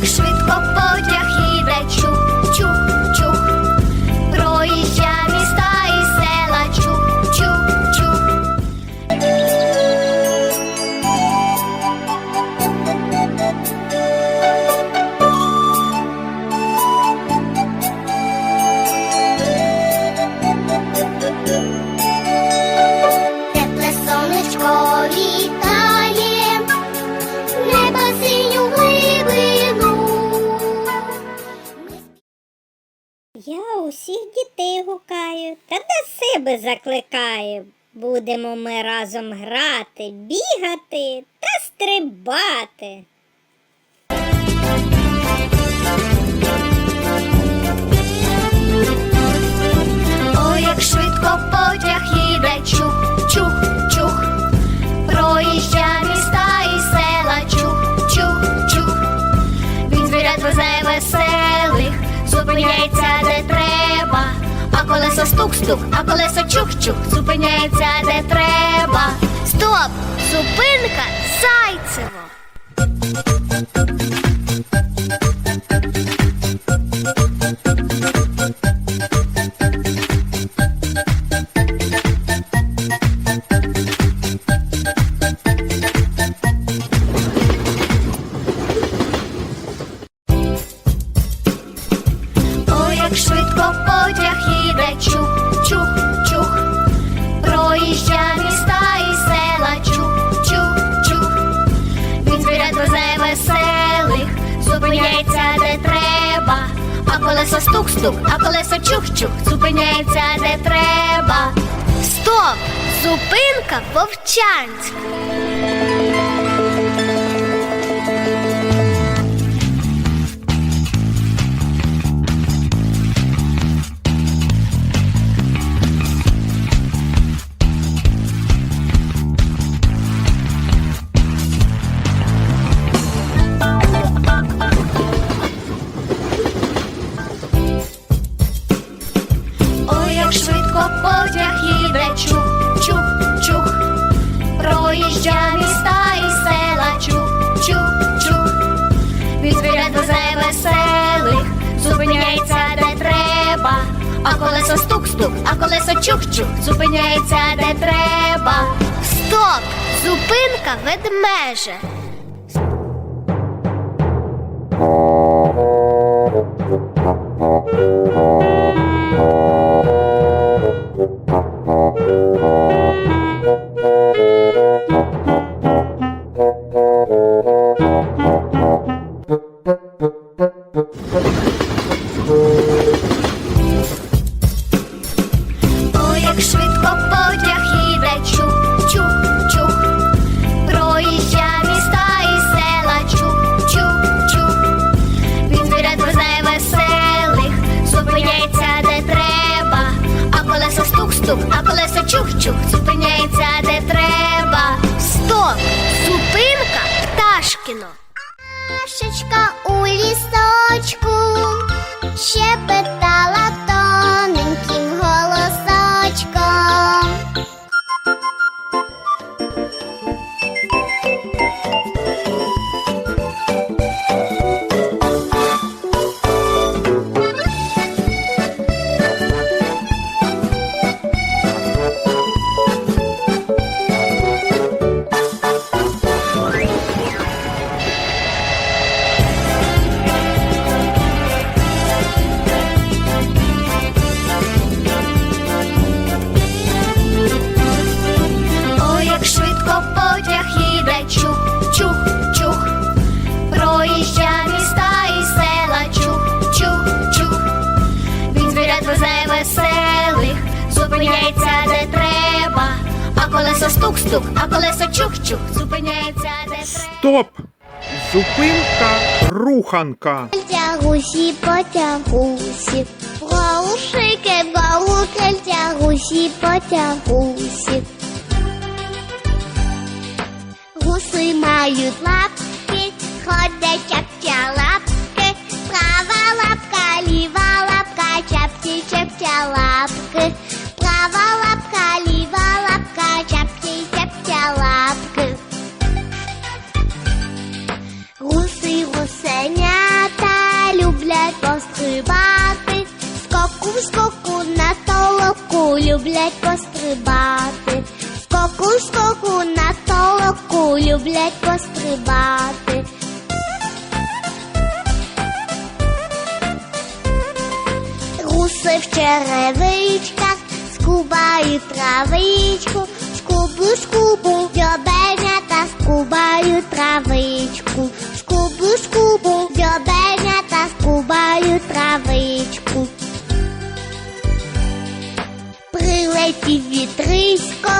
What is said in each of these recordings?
як швидко потяг чух, чух, чух. Та до себе закликаю. Будемо ми разом грати, бігати та стрибати. Ой, як швидко потяг їде чух. А колесо стук-стук, а колеса чук-чук зупиняється де треба. Стоп! Зупинка Зайцево! Колесо стук-стук, а колесо чух-чух, зупиняється де треба. Стоп! Зупинка Вовчанськ. Швидко потяг їде чух, чух, чух. Проїжджа міста і села чух, чух, чух. Від звірят везе веселих, зупиняється де треба. А колесо стук-стук, а колесо чух-чух, зупиняється де треба. Стоп! Зупинка ведмежа. Ой, як швидко потяг іде чух, чух, чух. Проїжджа міста і села чух, чух, чух. Він звірят везе веселих, зупиняється де треба. А колесо стук-стук, а колесо чух-чух, зупиняється де треба. Стоп! Зупинка Пташкіно. Зупиняється де треба. А колесо стук-стук, а колесо чух-чух, зупиняється де треба. Стоп! Зупинка руханка. Тягусі, потягусі, Голушики, голуки, тягусі, потягусі. Гуси мають лапки, ходять чапча лапки, права лапка, ліва лапка, чапці, чапча лапки, права лапка, ліва лапка, чапці, чапча лапки. Гуси, гусеня, пострибати, скоку скоку на толоку люблять пострибати, скоку скоку на толоку люблять пострибати. Руси в черевичках скубають травичку, скублу, скубу, дьобенята скубають травичку, скублу, скубу, дьобенята скубають травичку. Прилетів вітрисько,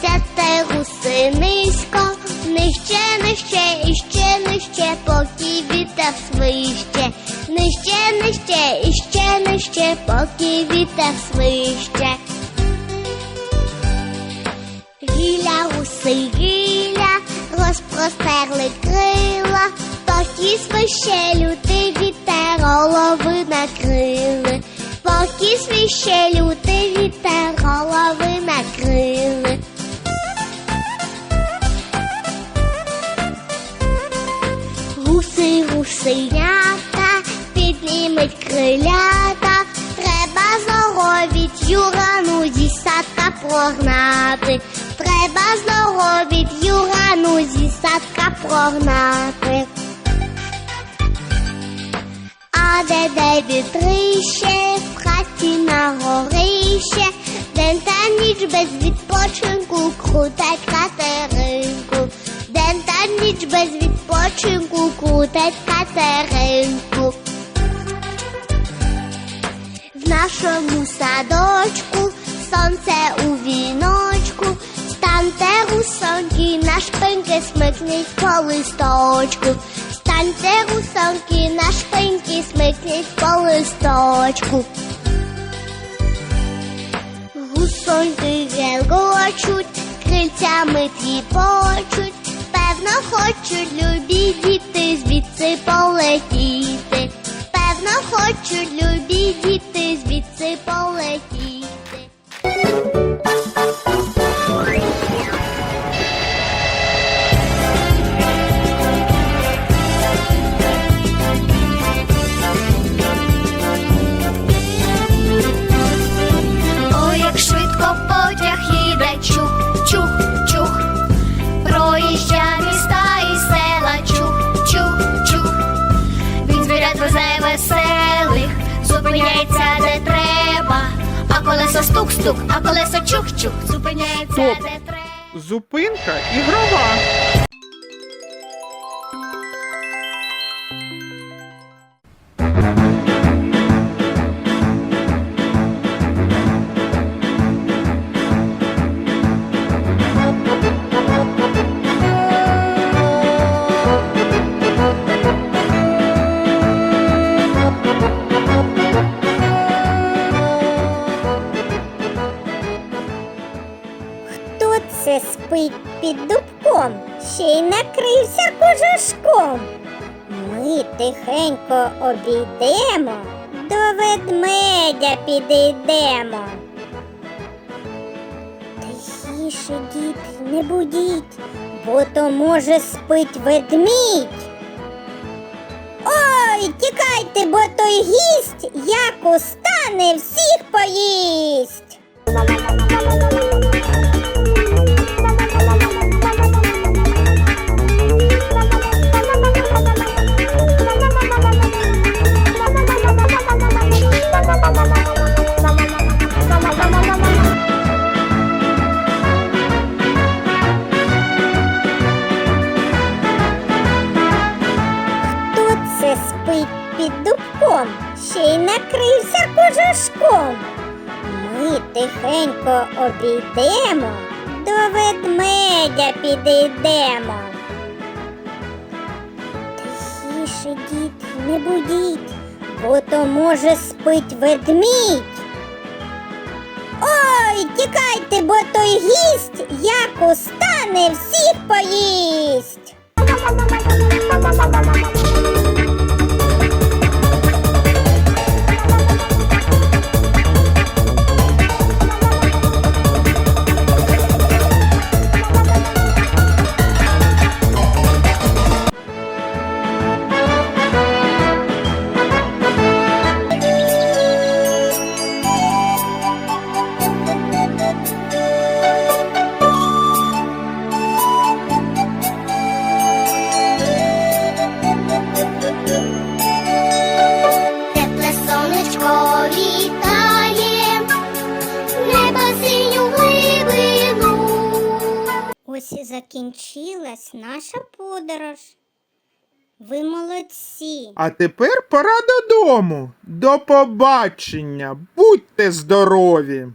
сяте руси низько, нижче, нижче, і ще нижче, поки вітер свище, нижче, нижче, ще нижче, поки вітер поки лютий вітер голови накрили, поки свище лютий вітер голови накрили. Гуси, гусенята, піднімуть крилята, треба здоровіть юрану зі садка прогнати, треба здоровіть юрану зі садка прогнати. А де де вітрище, в хаті на горище, день та ніч без відпочинку крутать катеринку, день та ніч без відпочинку крутать катеринку. В нашому садочку сонце у віночку, станьте русоньки, на шпиньки смикніть по листочку, станьте русоньки, на шпиньки смикніть по листочку. Гусоньки гелгочуть, крильцями тріпочуть, певно, хочуть любі діти звідси полетіти. Певно, хочуть любі діти звідси полетіти. Колесо стук-стук, а колесо чух-чух, зупиняється Стоп. де треба. Зупинка ігрова. Хто це спить під дубком, ще й накрився кожушком? Ми тихенько обійдемо, до ведмедя підійдемо. Тихіше, діти, не будіть, бо то може спить ведмідь. Ой, тікайте, бо той гість, як устане, всіх поїсть. Обійдемо, до ведмедя підійдемо. Тихіше, діти, не будіть, бо то може спить ведмідь. Ой, тікайте, бо той гість, як устане, всіх поїсть. Ось і закінчилась наша подорож. Ви молодці. А тепер пора додому. До побачення. Будьте здорові!